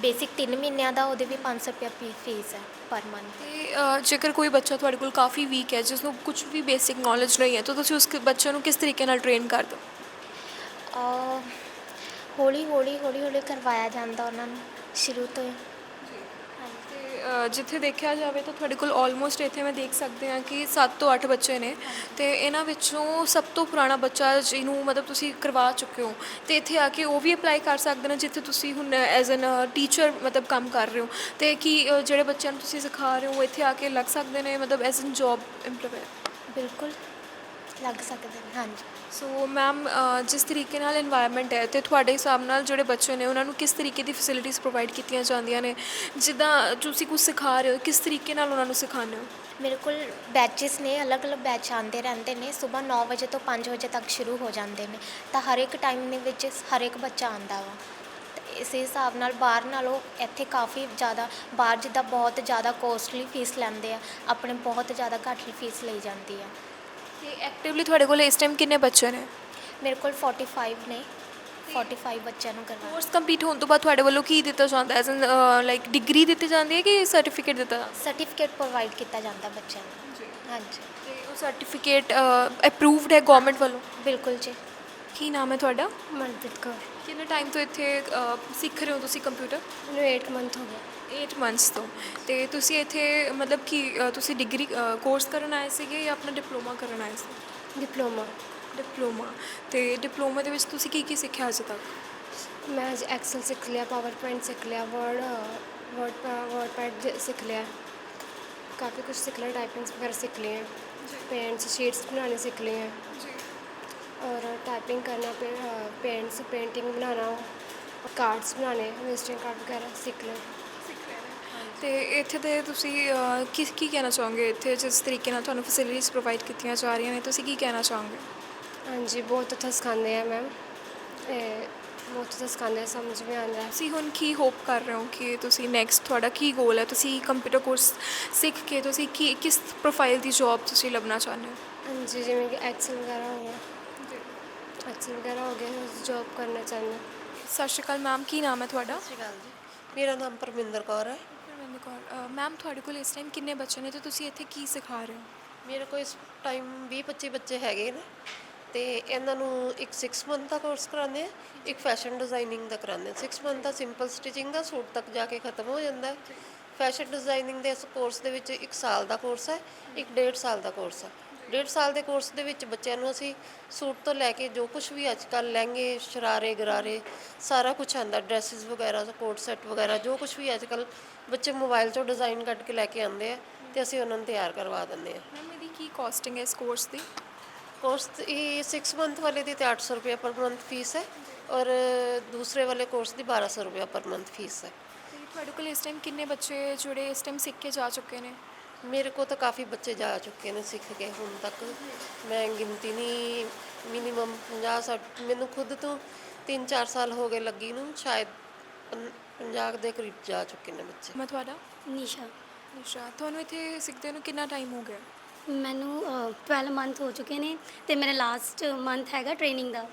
ਬੇਸਿਕ 3 ਮਹੀਨਿਆਂ ਦਾ ਉਹਦੇ ਵੀ 500 ਰੁਪਏ ਫੀਸ ਹੈ ਪਰ ਮੰਥ ਤੇ ਅ, ਜੇਕਰ ਕੋਈ ਬੱਚਾ ਤੁਹਾਡੇ ਕੋਲ ਕਾਫੀ ਵੀਕ ਹੈ ਜਿਸ ਨੂੰ ਕੁਝ ਵੀ ਬੇਸਿਕ ਨੌਲੇਜ ਨਹੀਂ ਹੈ ਤਾਂ ਤੁਸੀਂ ਉਸ ਬੱਚੇ ਨੂੰ ਕਿਸ ਤਰੀਕੇ ਨਾਲ ਟ੍ਰੇਨ ਕਰਦੇ ਹੋ ਹੌਲੀ ਹੌਲੀ ਹੌਲੀ ਹੌਲੀ ਕਰਵਾਇਆ ਜਾਂਦਾ ਉਹਨਾਂ ਨੂੰ ਸ਼ੁਰੂ ਤੋਂ ਹੀ। ਤੇ ਅ, ਜਿੱਥੇ ਦੇਖਿਆ ਜਾਵੇ ਤਾਂ ਤੁਹਾਡੇ ਕੋਲ ਆਲਮੋਸਟ ਇੱਥੇ ਮੈਂ ਦੇਖ ਸਕਦੇ ਹਾਂ ਕਿ 7 ਤੋਂ 8 ਬੱਚੇ ਨੇ ਤੇ ਇਹਨਾਂ ਵਿੱਚੋਂ ਸਭ ਤੋਂ ਪੁਰਾਣਾ ਬੱਚਾ ਜਿਹਨੂੰ ਮਤਲਬ ਤੁਸੀਂ ਕਰਵਾ ਚੁੱਕੇ ਹੋ ਤੇ ਇੱਥੇ ਆ ਕੇ ਉਹ ਵੀ ਅਪਲਾਈ ਕਰ ਸਕਦੇ ਨੇ ਜਿੱਥੇ ਤੁਸੀਂ ਹੁਣ ਐਜ਼ ਐਨ ਟੀਚਰ ਮਤਲਬ ਕੰਮ ਕਰ ਰਹੇ ਹੋ ਤੇ ਕੀ ਅ, ਜਿਹੜੇ ਬੱਚਿਆਂ ਨੂੰ ਤੁਸੀਂ ਸਿਖਾ ਰਹੇ ਹੋ ਉਹ ਇੱਥੇ ਆ ਕੇ ਲੱਗ ਸਕਦੇ ਨੇ ਮਤਲਬ ਐਜ਼ ਐਨ ਜੌਬ ਇੰਪਲੀਮੈਂਟ ਬਿਲਕੁਲ ਲੱਗ ਸਕਦੇ ਨੇ ਹਾਂਜੀ। ਸੋ ਮੈਮ uh, ਜਿਸ ਤਰੀਕੇ ਨਾਲ এনवायरमेंट ਹੈ ਤੇ ਤੁਹਾਡੇ ਹਿਸਾਬ ਨਾਲ ਜਿਹੜੇ ਬੱਚੇ ਨੇ, ਉਹਨਾਂ ਨੂੰ ਕਿਸ ਤਰੀਕੇ ਦੀ ਫੈਸਿਲਿਟੀਜ਼ ਪ੍ਰੋਵਾਈਡ ਕੀਤੀਆਂ ਜਾਂਦੀਆਂ ਨੇ? ਜਿੱਦਾਂ ਤੁਸੀਂ ਕੁਝ ਸਿਖਾ ਰਹੇ ਹੋ, ਕਿਸ ਤਰੀਕੇ ਨਾਲ ਉਹਨਾਂ ਨੂੰ ਸਿਖਾਉਂਦੇ ਹੋ? ਮੇਰੇ ਕੋਲ ਬੈਚਸ ਨੇ, ਅਲੱਗ-ਅਲੱਗ ਬੈਚ ਆਉਂਦੇ ਰਹਿੰਦੇ ਨੇ ਸਵੇਰ 9 ਵਜੇ ਤੋਂ 5 ਵਜੇ ਤੱਕ ਸ਼ੁਰੂ ਹੋ ਜਾਂਦੇ ਨੇ। ਤਾਂ ਹਰ ਇੱਕ ਟਾਈਮ ਦੇ ਵਿੱਚ ਹਰ ਇੱਕ ਬੱਚਾ ਆਂਦਾ ਵਾ। ਇਸ ਹਿਸਾਬ ਨਾਲ ਬਾਹਰ ਨਾਲੋਂ ਇੱਥੇ ਕਾਫੀ ਜ਼ਿਆਦਾ, ਬਾਹਰ ਜਿੱਦਾਂ ਬਹੁਤ ਜ਼ਿਆਦਾ ਕੋਸਟਲੀ ਫੀਸ ਲੈਂਦੇ ਆ, ਆਪਣੇ ਬਹੁਤ ਜ਼ਿਆਦਾ ਘੱਟ ਫੀਸ ਲਈ ਜਾਂਦੀ ਆ। ਤੇ ਐਕਟਿਵਲੀ ਤੁਹਾਡੇ ਕੋਲ ਇਸ ਟਾਈਮ ਕਿੰਨੇ ਬੱਚੇ ਨੇ? ਮੇਰੇ ਕੋਲ 45 ਨੇ। 45 ਬੱਚਿਆਂ ਨੂੰ ਕਰਵਾ ਕੋਰਸ ਕੰਪਲੀਟ ਹੋਣ ਤੋਂ ਬਾਅਦ ਤੁਹਾਡੇ ਵੱਲੋਂ ਕੀ ਦਿੱਤਾ ਜਾਂਦਾ? ਐਨ ਲਾਈਕ ਡਿਗਰੀ ਦਿੱਤੀ ਜਾਂਦੀ ਹੈ ਕਿ ਸਰਟੀਫਿਕੇਟ ਦਿੱਤਾ ਜਾਂਦਾ? ਸਰਟੀਫਿਕੇਟ ਪ੍ਰੋਵਾਈਡ ਕੀਤਾ ਜਾਂਦਾ ਬੱਚਿਆਂ ਨੂੰ। ਜੀ ਹਾਂਜੀ। ਤੇ ਉਹ ਸਰਟੀਫਿਕੇਟ ਅਪਰੂਵਡ ਹੈ ਗਵਰਨਮੈਂਟ ਵੱਲੋਂ? ਬਿਲਕੁਲ ਜੀ। ਕੀ ਨਾਮ ਹੈ ਤੁਹਾਡਾ? ਮਨਪ੍ਰੀਤ ਕੌਰ। ਕਿੰਨੇ ਟਾਈਮ ਤੋਂ ਇੱਥੇ ਸਿੱਖ ਰਹੇ ਹੋ ਤੁਸੀਂ ਕੰਪਿਊਟਰ ਮੈਨੂੰ 8 ਮੰਥ ਹੋ ਗਿਆ 8 ਮੰਥਸ ਤੋਂ। ਤੇ ਤੁਸੀਂ ਇੱਥੇ ਮਤਲਬ ਕਿ ਤੁਸੀਂ ਡਿਗਰੀ ਕੋਰਸ ਕਰਨ ਆਏ ਸੀਗੇ ਜਾਂ ਆਪਣਾ ਡਿਪਲੋਮਾ ਕਰਨ ਆਏ ਸੀ? ਡਿਪਲੋਮਾ ਡਿਪਲੋਮਾ ਤੇ ਡਿਪਲੋਮਾ ਦੇ ਵਿੱਚ ਤੁਸੀਂ ਕੀ ਕੀ ਸਿੱਖਿਆ ਅੱਜ ਤੱਕ? ਮੈਂ ਅੱਜ ਐਕਸਲ ਸਿੱਖ ਲਿਆ ਪਾਵਰ ਪੁਆਇੰਟ ਸਿੱਖ ਲਿਆ ਵਰਡ ਵਰਡ ਵਰਡਪੈਡ ਸਿੱਖ ਲਿਆ। ਕਾਫੀ ਕੁਝ ਸਿੱਖ ਲਿਆ ਟਾਈਪਿੰਗਸ ਵਗੈਰਾ ਸਿੱਖ ਲਏ ਪੇਂਟਸ ਸ਼ੀਟਸ ਬਣਾਉਣੇ ਸਿੱਖ ਲਏ ਜੀ। ਔਰ टाइपिंग करना पेंट्स ਪੇਂਟਿੰਗ ਬਣਾਉਣਾ ਕਾਰਡਸ ਬਣਾਉਣੇ विजिटिंग ਕਾਰਡ ਵਗੈਰਾ ਸਿੱਖ लें ਤੇ ਇੱਥੇ ਦੇ ਤੁਸੀਂ ਅਹ, ਕੀ ਕੀ ਕਹਿਣਾ ਚਾਹੋਗੇ? ਇੱਥੇ ਜਿਸ ਤਰੀਕੇ ਨਾਲ ਤੁਹਾਨੂੰ ਫੈਸਿਲਿਟੀਜ਼ ਪ੍ਰੋਵਾਈਡ ਕੀਤੀਆਂ ਜਾ ਰਹੀਆਂ ਨੇ ਤੁਸੀਂ ਕੀ ਕਹਿਣਾ ਚਾਹੋਗੇ? ਹਾਂਜੀ ਬਹੁਤ ਅੱਛਾ ਸਿਖਾਉਂਦੇ ਆ ਮੈਮ ਬਹੁਤ ਅੱਛਾ ਸਿਖਾਉਂਦੇ ਸਮਝ ਵੀ ਆਉਂਦਾ ਹੈ। ਤੁਸੀਂ ਹੁਣ ਕੀ ਹੋਪ ਕਰ ਰਹੇ ਹੋ ਕਿ ਤੁਸੀਂ ਨੈਕਸਟ ਤੁਹਾਡਾ ਕੀ ਗੋਲ ਹੈ? ਤੁਸੀਂ ਕੰਪਿਊਟਰ ਕੋਰਸ ਸਿੱਖ ਕੇ ਤੁਸੀਂ ਕੀ ਕਿਸ ਪ੍ਰੋਫਾਈਲ ਦੀ ਜੌਬ ਤੁਸੀਂ ਲੱਭਣਾ ਚਾਹੁੰਦੇ ਹੋ? ਹਾਂਜੀ ਜਿਵੇਂ ਕਿ ਐਕਸਲ ਵਗੈਰਾ ਹੋ ਗਿਆ। ਐਕਸਲ ਵਗੈਰਾ ਹੋ ਗਿਆ ਜੌਬ ਕਰਨਾ ਚਾਹੁੰਦੇ ਸਤਿ ਸ਼੍ਰੀ ਅਕਾਲ ਮੈਮ ਕੀ ਨਾਮ ਹੈ ਤੁਹਾਡਾ? ਸਤਿ ਸ਼੍ਰੀ ਅਕਾਲ ਜੀ। ਮੇਰਾ ਨਾਮ ਪਰਮਿੰਦਰ ਕੌਰ ਹੈ। ਕੌਰ ਮੈਮ uh, ਤੁਹਾਡੇ ਕੋਲ ਇਸ ਟਾਈਮ ਕਿੰਨੇ ਬੱਚੇ ਨੇ ਤੇ ਤੁਸੀਂ ਇੱਥੇ ਕੀ ਸਿਖਾ ਰਹੇ ਹੋ? ਮੇਰੇ ਕੋਲ ਇਸ ਟਾਈਮ 20 25 ਬੱਚੇ ਹੈਗੇ ਨੇ ਤੇ ਇਹਨਾਂ ਨੂੰ ਇੱਕ 6 ਮੰਥ ਦਾ ਕੋਰਸ ਕਰਾਉਂਦੇ ਆ, ਇੱਕ ਫੈਸ਼ਨ ਡਿਜ਼ਾਈਨਿੰਗ ਦਾ ਕਰਾਉਂਦੇ ਆ। 6 ਮੰਥ ਦਾ ਸਿੰਪਲ ਸਟਿਚਿੰਗ ਦਾ ਸੂਟ ਤੱਕ ਜਾ ਕੇ ਖਤਮ ਹੋ ਜਾਂਦਾ ਹੈ। ਫੈਸ਼ਨ ਡਿਜ਼ਾਈਨਿੰਗ ਦੇ ਇਸ ਕੋਰਸ ਦੇ ਵਿੱਚ ਇੱਕ ਸਾਲ ਦਾ ਕੋਰਸ ਹੈ, ਇੱਕ ਡੇਢ ਸਾਲ ਦਾ ਕੋਰਸ ਹੈ। ਡੇਢ ਸਾਲ ਦੇ ਕੋਰਸ ਦੇ ਵਿੱਚ ਬੱਚਿਆਂ ਨੂੰ ਅਸੀਂ ਸੂਟ ਤੋਂ ਲੈ ਕੇ ਜੋ ਕੁਝ ਵੀ ਅੱਜ ਕੱਲ੍ਹ ਲਹਿੰਗੇ ਸ਼ਰਾਰੇ ਗਰਾਰੇ ਸਾਰਾ ਕੁਝ ਆਂਦਾ ਡਰੈਸਿਸ ਵਗੈਰਾ ਕੋਟ ਸੈੱਟ ਵਗੈਰਾ ਜੋ ਕੁਝ ਵੀ ਅੱਜ ਕੱਲ੍ਹ ਬੱਚੇ ਮੋਬਾਈਲ ਤੋਂ ਡਿਜ਼ਾਈਨ ਕੱਢ ਕੇ ਲੈ ਕੇ ਆਉਂਦੇ ਆ ਤੇ ਅਸੀਂ ਉਹਨਾਂ ਨੂੰ ਤਿਆਰ ਕਰਵਾ ਦਿੰਦੇ ਆ। ਮੈਮ ਇਹਦੀ ਕੀ ਕਾਸਟਿੰਗ ਹੈ ਇਸ ਕੋਰਸ ਦੀ? ਕੋਰਸ ਇਹ 6 ਮੰਥ ਵਾਲੇ ਦੀ ਤੇ 800 ਰੁਪਏ ਪਰ ਮੰਥ ਫੀਸ ਹੈ ਔਰ ਦੂਸਰੇ ਵਾਲੇ ਕੋਰਸ ਦੀ 1200 ਰੁਪਏ ਪਰ ਮੰਥ ਫੀਸ ਹੈ। ਤੁਹਾਡੇ ਕੋਲ ਇਸ ਟਾਈਮ ਕਿੰਨੇ ਬੱਚੇ ਜਿਹੜੇ ਇਸ ਟਾਈਮ ਸਿੱਖ ਕੇ ਜਾ ਚੁੱਕੇ ਨੇ? ਮੇਰੇ ਕੋਲ ਤਾਂ ਕਾਫੀ ਬੱਚੇ ਜਾ ਚੁੱਕੇ ਨੇ ਸਿੱਖ ਕੇ ਹੁਣ ਤੱਕ। ਮੈਂ ਗਿਣਤੀ ਨਹੀਂ ਮਿਨੀਮਮ 50 60 ਮੈਨੂੰ ਖੁਦ ਤੋਂ 3-4 ਸਾਲ ਹੋ ਗਏ ਲੱਗੀ ਨੂੰ ਸ਼ਾਇਦ 50 ਦੇ ਕਰੀਬ ਜਾ ਚੁੱਕੇ ਨੇ ਬੱਚੇ। ਮੈਂ ਤੁਹਾਡਾ? ਨਿਸ਼ਾ। ਨਿਸ਼ਾ ਤੁਹਾਨੂੰ ਇੱਥੇ ਸਿੱਖਦੇ ਨੂੰ ਕਿੰਨਾ ਟਾਈਮ ਹੋ ਗਿਆ? ਮੈਨੂੰ ਅ, 12 ਮੰਥ ਹੋ ਚੁੱਕੇ ਨੇ ਤੇ ਮੇਰਾ ਲਾਸਟ ਮੰਥ ਹੈਗਾ ਟ੍ਰੇਨਿੰਗ ਦਾ।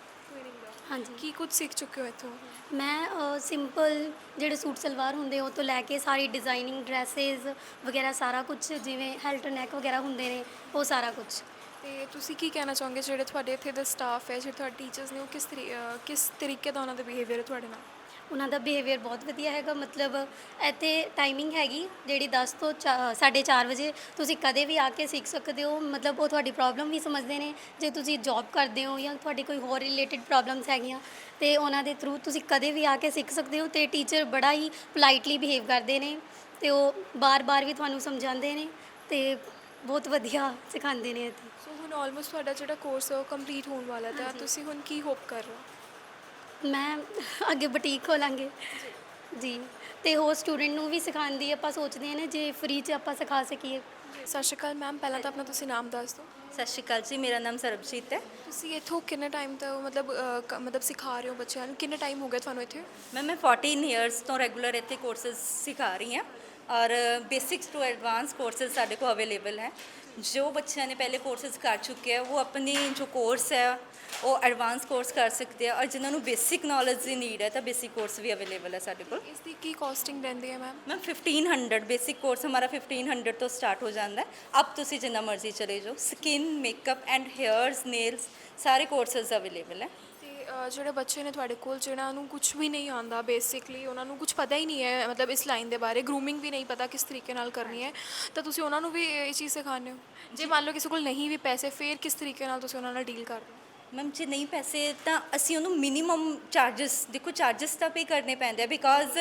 ਹਾਂਜੀ। ਕੀ ਕੁਝ ਸਿੱਖ ਚੁੱਕੇ ਹੋ ਇੱਥੋਂ? ਮੈਂ ਸਿੰਪਲ ਜਿਹੜੇ ਸੂਟ ਸਲਵਾਰ ਹੁੰਦੇ ਉਹ ਤੋਂ ਲੈ ਕੇ ਸਾਰੀ ਡਿਜ਼ਾਈਨਿੰਗ ਡਰੈਸਸ ਵਗੈਰਾ ਸਾਰਾ ਕੁਝ ਜਿਵੇਂ ਹੈਲਟ ਨੈਕ ਵਗੈਰਾ ਹੁੰਦੇ ਨੇ ਉਹ ਸਾਰਾ ਕੁਝ। ਤੇ ਤੁਸੀਂ ਕੀ ਕਹਿਣਾ ਚਾਹੋਗੇ ਜਿਹੜੇ ਤੁਹਾਡੇ ਇੱਥੇ ਦੇ ਸਟਾਫ ਹੈ ਜਿਹੜੇ ਤੁਹਾਡੇ ਟੀਚਰਸ ਨੇ ਉਹ ਕਿਸ ਤਰੀ ਅਹ ਕਿਸ ਤਰੀਕੇ ਦਾ ਉਹਨਾਂ ਦਾ ਬਿਹੇਵੀਅਰ ਹੈ ਤੁਹਾਡੇ ਨਾਲ? ਉਹਨਾਂ ਦਾ ਬਿਹੇਵੀਅਰ ਬਹੁਤ ਵਧੀਆ ਹੈਗਾ ਮਤਲਬ ਇੱਥੇ ਟਾਈਮਿੰਗ ਹੈਗੀ ਜਿਹੜੀ 10 ਤੋਂ 4:30 ਵਜੇ ਤੁਸੀਂ ਕਦੇ ਵੀ ਆ ਕੇ ਸਿੱਖ ਸਕਦੇ ਹੋ ਮਤਲਬ ਉਹ ਤੁਹਾਡੀ ਪ੍ਰੋਬਲਮ ਵੀ ਸਮਝਦੇ ਨੇ ਜੇ ਤੁਸੀਂ ਜੌਬ ਕਰਦੇ ਹੋ ਜਾਂ ਤੁਹਾਡੀ ਕੋਈ ਹੋਰ ਰਿਲੇਟਡ ਪ੍ਰੋਬਲਮਸ ਹੈਗੀਆਂ ਤੇ ਉਹਨਾਂ ਦੇ ਥਰੂ ਤੁਸੀਂ ਕਦੇ ਵੀ ਆ ਕੇ ਸਿੱਖ ਸਕਦੇ ਹੋ ਤੇ ਟੀਚਰ ਬੜਾ ਹੀ ਪੋਲਾਈਟਲੀ ਬਿਹੇਵ ਕਰਦੇ ਨੇ ਤੇ ਉਹ ਬਾਰ-ਬਾਰ ਵੀ ਤੁਹਾਨੂੰ ਸਮਝਾਉਂਦੇ ਨੇ ਤੇ ਬਹੁਤ ਵਧੀਆ ਸਿਖਾਉਂਦੇ ਨੇ ਇੱਥੇ। ਸੋ ਹੁਣ ਆਲਮੋਸਟ ਤੁਹਾਡਾ ਜਿਹੜਾ ਕੋਰਸ ਹੈ ਉਹ ਕੰਪਲੀਟ ਹੋਣ ਵਾਲਾ ਤਾਂ ਤੁਸੀਂ ਹੁਣ ਕੀ ਹੋਪ ਕਰ ਰਹੇ ਹੋ? ਮੈਂ ਅੱਗੇ ਬੁਟੀਕ ਖੋਲਾਂਗੇ। ਜੀ। ਤੇ ਹੋਰ ਸਟੂਡੈਂਟ ਨੂੰ ਵੀ ਸਿਖਾਉਂਦੀ ਆਪਾਂ ਸੋਚਦੇ ਹਾਂ ਨੇ ਜੇ ਫ੍ਰੀ 'ਚ ਆਪਾਂ ਸਿਖਾ ਸਕੀਏ। ਸਤਿ ਸ਼੍ਰੀ ਅਕਾਲ ਮੈਮ ਪਹਿਲਾਂ ਤਾਂ ਆਪਣਾ ਤੁਸੀਂ ਨਾਮ ਦੱਸ ਦਿਓ। ਸਤਿ ਸ਼੍ਰੀ ਅਕਾਲ ਜੀ ਮੇਰਾ ਨਾਮ ਸਰਬਜੀਤ ਹੈ। ਤੁਸੀਂ ਇੱਥੋਂ ਕਿੰਨੇ ਟਾਈਮ ਤੋਂ ਮਤਲਬ ਕ- ਮਤਲਬ ਸਿਖਾ ਰਹੇ ਹੋ ਬੱਚਿਆਂ ਨੂੰ? ਕਿੰਨੇ ਟਾਈਮ ਹੋ ਗਿਆ ਤੁਹਾਨੂੰ ਇੱਥੇ? ਮੈਂ ਮੈਂ 14 ਇਅਰਸ ਤੋਂ ਰੈਗੂਲਰ ਇੱਥੇ ਕੋਰਸਸ ਸਿਖਾ ਰਹੀ ਹਾਂ। ਔਰ ਬੇਸਿਕਸ ਟੂ ਐਡਵਾਂਸ ਕੋਰਸਸ ਸਾਡੇ ਕੋਲ ਅਵੇਲੇਬਲ ਹੈ। ਜੋ ਬੱਚਿਆਂ ਨੇ ਪਹਿਲੇ ਕੋਰਸਸ ਕਰ ਚੁੱਕੇ ਹੈ ਉਹ ਆਪਣੀ ਜੋ ਕੋਰਸ ਹੈ ਉਹ ਐਡਵਾਂਸ ਕੋਰਸ ਕਰ ਸਕਦੇ ਆ ਔਰ ਜਿਨ੍ਹਾਂ ਨੂੰ ਬੇਸਿਕ ਨੌਲੇਜ ਦੀ ਨੀਡ ਹੈ ਤਾਂ ਬੇਸਿਕ ਕੋਰਸ ਵੀ ਅਵੇਲੇਬਲ ਹੈ ਸਾਡੇ ਕੋਲ ਇਸ ਦੀ ਕੀ ਕਾਸਟਿੰਗ ਰਹਿੰਦੀ ਹੈ ਮੈਮ ਮੈਮ 1500 ਬੇਸਿਕ ਕੋਰਸ ਹਮਾਰਾ 1500 ਤੋਂ ਸਟਾਰਟ ਹੋ ਜਾਂਦਾ ਹੈ ਅਬ ਤੁਸੀਂ ਜਿੰਨਾ ਮਰਜ਼ੀ ਚਲੇ ਜਾਓ skin makeup and hairs nails ਸਾਰੇ ਕੋਰਸਸ ਅਵੇਲੇਬਲ ਹੈ ਜਿਹੜੇ ਬੱਚੇ ਨੇ ਤੁਹਾਡੇ ਕੋਲ ਜਿਹਨਾਂ ਨੂੰ ਕੁਝ ਵੀ ਨਹੀਂ ਆਉਂਦਾ ਬੇਸਿਕਲੀ ਉਹਨਾਂ ਨੂੰ ਕੁਝ ਪਤਾ ਹੀ ਨਹੀਂ ਹੈ ਮਤਲਬ ਇਸ ਲਾਈਨ ਦੇ ਬਾਰੇ। ਗਰੂਮਿੰਗ ਵੀ ਨਹੀਂ ਪਤਾ ਕਿਸ ਤਰੀਕੇ ਨਾਲ ਕਰਨੀ ਹੈ। ਤਾਂ ਤੁਸੀਂ ਉਹਨਾਂ ਨੂੰ ਵੀ ਇਹ ਚੀਜ਼ ਸਿਖਾਉਂਦੇ ਹੋ? ਜੇ ਮੰਨ ਲਓ ਕਿਸੇ ਕੋਲ ਨਹੀਂ ਵੀ ਪੈਸੇ ਫਿਰ ਕਿਸ ਤਰੀਕੇ ਨਾਲ ਤੁਸੀਂ ਉਹਨਾਂ ਨਾਲ ਡੀਲ ਕਰਦੇ ਹੋ? ਮੈਮ ਜੇ ਨਹੀਂ ਪੈਸੇ ਤਾਂ ਅਸੀਂ ਉਹਨੂੰ ਮਿਨੀਮਮ ਚਾਰजेस ਦੇਖੋ ਚਾਰजेस ਤਾਂ ਪੇ ਕਰਨੇ ਪੈਂਦੇ ਆ ਬਿਕਾਜ਼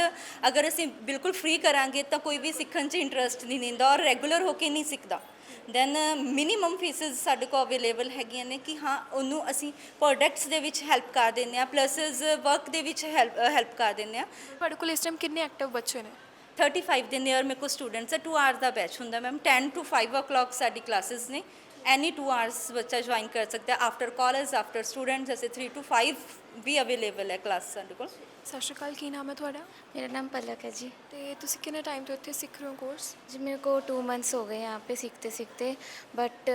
ਅਗਰ ਅਸੀਂ ਬਿਲਕੁਲ ਫ੍ਰੀ ਕਰਾਂਗੇ ਤਾਂ ਕੋਈ ਵੀ ਸਿੱਖਣ 'ਚ ਇੰਟਰਸਟ ਨਹੀਂ ਲੈਂਦਾ ਔਰ ਰੈਗੂਲਰ ਹੋ ਕੇ ਨਹੀਂ ਸਿੱਖਦਾ। ਦੈਨ ਮਿਨੀਮਮ ਫੀਸਿਸ ਸਾਡੇ ਕੋਲ ਅਵੇਲੇਬਲ ਹੈਗੀਆਂ ਨੇ ਕਿ ਹਾਂ ਉਹਨੂੰ ਅਸੀਂ ਪ੍ਰੋਡਕਟਸ ਦੇ ਵਿੱਚ ਹੈਲਪ ਕਰ ਦਿੰਦੇ ਆ ਪਲੱਸਸ ਵਰਕ ਦੇ ਵਿੱਚ ਹੈਲਪ ਹੈਲਪ ਕਰ ਦਿੰਦੇ ਆ ਤੁਹਾਡੇ ਕੋਲ ਇਸ ਟਾਈਮ ਕਿੰਨੇ ਐਕਟਿਵ ਬੱਚੇ ਨੇ? 35 ਦੇ ਨੀਅਰ ਮੇਰੇ ਕੋਲ ਸਟੂਡੈਂਟਸ ਹੈ 2 ਆਵਰਸ ਦਾ ਬੈਚ ਹੁੰਦਾ ਮੈਮ 10 ਟੂ 5 o'clock ਸਾਡੀ ਕਲਾਸਿਸ ਨੇ। ਐਨੀ 2 ਆਵਰਸ ਬੱਚਾ ਜੁਆਇਨ ਕਰ ਸਕਦਾ ਆਫਟਰ ਕਾਲਜ ਆਫਟਰ ਸਟੂਡੈਂਟ ਜੈਸੇ 3 ਟੂ 5 ਵੀ ਅਵੇਲੇਬਲ ਹੈ ਕਲਾਸ ਸਾਡੇ ਕੋਲ। ਸਤਿ ਸ਼੍ਰੀ ਅਕਾਲ ਕੀ ਨਾਮ ਹੈ ਤੁਹਾਡਾ मेरा नाम पलक है जी ਤੇ ਤੁਸੀਂ ਕਿੰਨੇ ਟਾਈਮ ਤੋਂ ਇੱਥੇ ਸਿੱਖ ਰਹੇ ਹੋ ਕੋਰਸ जी मेरे को टू मंथ्स हो गए यहाँ पे सीखते सीखते बट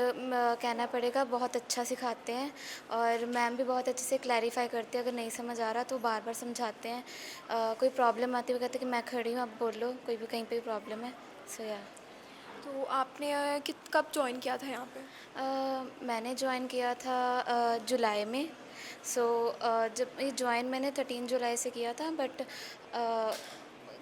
कहना पड़ेगा बहुत अच्छा सिखाते हैं और मैम भी बहुत अच्छे से क्लैरिफाई करते हैं अगर नहीं समझ आ रहा तो बार बार समझाते हैं अ, कोई प्रॉब्लम आती है वो कहते हैं कि मैं खड़ी हूँ आप बोलो कोई भी कहीं पे भी प्रॉब्लम है सो या तो आपने अ, कित कब ज्वाइन किया था यहाँ पे अ, मैंने ज्वाइन किया था अ, जुलाई में सो so, जब ये ज्वाइन मैंने थर्टीन जुलाई से किया था बट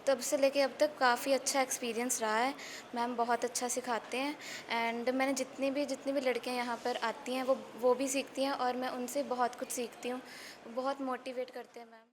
तब से लेके अब तक काफ़ी अच्छा एक्सपीरियंस रहा है। मैम बहुत अच्छा सिखाते हैं एंड मैंने जितनी भी जितनी भी लड़कियाँ यहाँ पर आती हैं वो वो भी सीखती हैं और मैं उनसे बहुत कुछ सीखती हूँ। बहुत मोटिवेट करते हैं मैम।